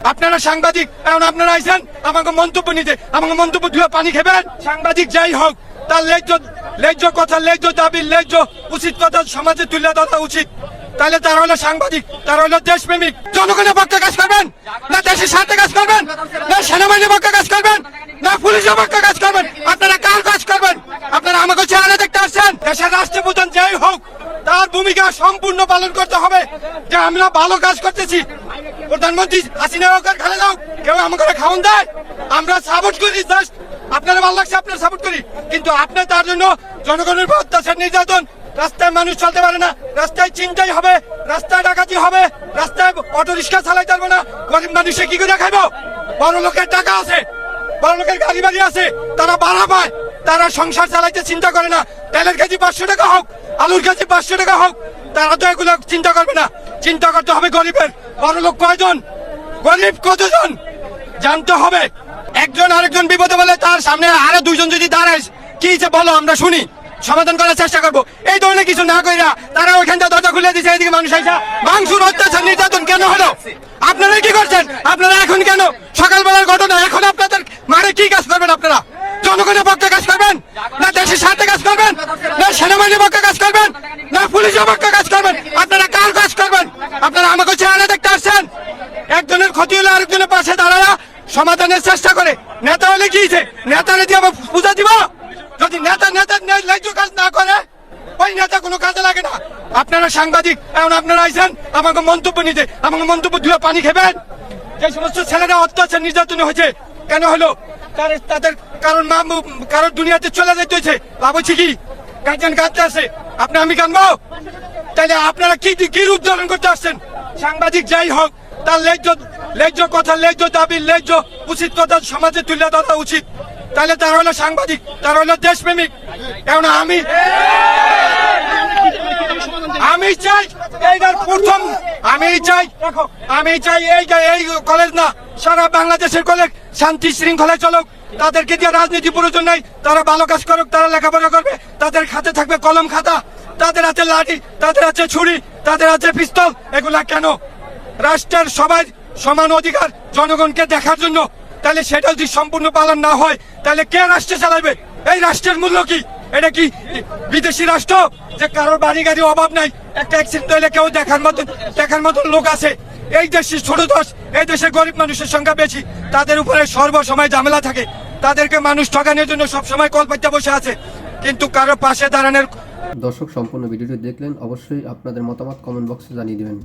আপনারা সাংবাদিক, এখন আপনারা আইছেন, আমাকে মন্তব্য নিতে, আমাকে মন্তব্য দিয়ে পানি খাবেন। সাংবাদিক যাই হোক, তার লেজ্জ লেজ্জ কথা, লেজ্জ দাবি, লেজ্জ উচিত কথা সমাজে তুলে ধরা উচিত। তাহলে তারা হলো সাংবাদিক, তারা হলো দেশপ্রেমিক। জনগণের পক্ষে কাজ করবেন, না দেশের স্বার্থে কাজ করবেন, না সেনাবাহিনীর পক্ষে কাজ করবেন, না পুলিশের পক্ষে কাজ করবেন। আপনারা কার কাজ করবেন? আপনারা আমাকে চেহারা দেখতে আসছেন? দেশের রাষ্ট্রপ্রধান ভূমিকা সম্পূর্ণ পালন করতে হবে। যে আমরা ভালো কাজ করতেছি। প্রধানমন্ত্রী হাসিনা আর খালেদা হোক কেউ আমাকে খাওয়ান দেয়। আমরা সাপোর্ট করি জাস্ট আপনারা ভালো লাগছে, আপনারা সাপোর্ট করি। কিন্তু আপনি তার জন্য জনগণের উপর অত্যাচার, নির্যাতন, রাস্তায় মানুষ চলতে পারে না। রাস্তায় চিন্তাই হবে, রাস্তায় ডাকাতি হবে, রাস্তায় অটো রিক্সা চালাইতে পারব না। গরিব মানুষে কি করে খাইবো বড় লোকের টাকা আছে বড় লোকের গাড়ি বাড়ি আছে, তারা ভাড়া পায়। তারা সংসার চালাইতে চিন্তা করে না। তেলের কেজি পাঁচশো টাকা হোক, আলুর কেজি পাঁচশো টাকা হোক, তারা তো এগুলো চিন্তা করবে না। চিন্তা করতে হবে গরিবের। বড় লোক কয়জন? গরিব কতজন? জানতে হবে। একজন আরেকজন বিপদে বলে তার সামনে আরও দুইজন যদি দাঁড়ায়, কি যে বলো আমরা শুনি। সমাধান করার চেষ্টা করব। এই ধরনের কিছু না কইরা তারা ওইখান থেকে দরজা খুলে দিচ্ছে এদিকে মানুষ আইসা মাংসুর অত্যাচার, নির্যাতন কেন হলো? আপনারা কি করছেন? আপনারা এখন কেন? সকালবেলার ঘটনা, এখন আপনাদের মারে কি কাজ করবেন আপনারা জনগণের পক্ষে কাজ করবেন না দেশের স্বার্থে কাজ করবেন না পক্ষে কাজ করবেন? না পুলিশের পক্ষে কাজ করবেন? আপনারা কার কাজ করবেন? আপনারা আমাকে চেহারা দেখতে আসছেন? একজনের ক্ষতি হলে আরেকজনের পাশে দাঁড়ায়া সমাধানের চেষ্টা করে। নেতা হলে কি হয়েছে? নেতারে দিয়ে আবার পূজা দিব? যদি নেতা নেতা ন্যায্য কাজ না করে, ওই নেতা কোনো কাজে লাগে না। আপনারা সাংবাদিক, এখন আপনারা আইছেন, আমাকে মন্তব্য নিতে। আমাকে মন্তব্য দিয়ে পানি খাবেন? যে সমস্ত ছেলেরা অত্যাচার নির্যাতন হয়েছে, কেন হলো? তাদের কারণ মা কারণ দুনিয়াতে চলে যেতে হয়েছে। লাভ কি? গার্জেন কাঁদতে আছে আপনি আমি কানবো তাহলে আপনারা কি কি রূপ ধারণ করতে আসছেন? সাংবাদিক যাই হোক, তার লেজ্জ লেজ্জ কথা, লেজ্জ দাবি, লেজ্জ উচিত কথা সমাজে তুলে ধরা উচিত। তাহলে তার হলো সাংবাদিক, তার হলো দেশপ্রেমিক। এখন আমি আমি চাই এইবার প্রথম আমি চাই আমি চাই এই এই কলেজ না, সারা বাংলাদেশের কলেজ শান্তি শৃঙ্খলায় চলুক। তাদেরকে দিয়ে রাজনীতি প্রয়োজন নাই। তারা ভালো কাজ করুক, তারা লেখাপড়া করবে। তাদের হাতে থাকবে কলম খাতা। তাদের হাতে লাঠি, তাদের হাতে ছুরি, তাদের হাতে পিস্তল। এগুলা কেন? রাষ্ট্রের সবাই সমান অধিকার জনগণকে দেখার জন্য। তাহলে সেটা যদি সম্পূর্ণ পালন না হয়, তাহলে কে রাষ্ট্র চালাবে? এই রাষ্ট্রের মূল্য কি? এটা কি বিদেশি রাষ্ট্র? যে কারোর বাড়ি গাড়ি অভাব নাই, একটা অ্যাক্সিডেন্ট হলে কেউ দেখার মতন দেখার মতন লোক আছে। এই দেশের ছোট দশ, এই দেশের গরিব মানুষের সংখ্যা বেশি, তাদের উপরে সর্বসময় ঝামেলা থাকে। তাদেরকে মানুষ ঠকানোর জন্য সবসময় কল্পাইতে বসে আছে। কিন্তু কারও পাশে দাঁড়ানোর দর্শক, সম্পূর্ণ ভিডিওটি দেখলেন, অবশ্যই আপনাদের মতামত কমেন্ট বক্সে জানিয়ে দেবেন।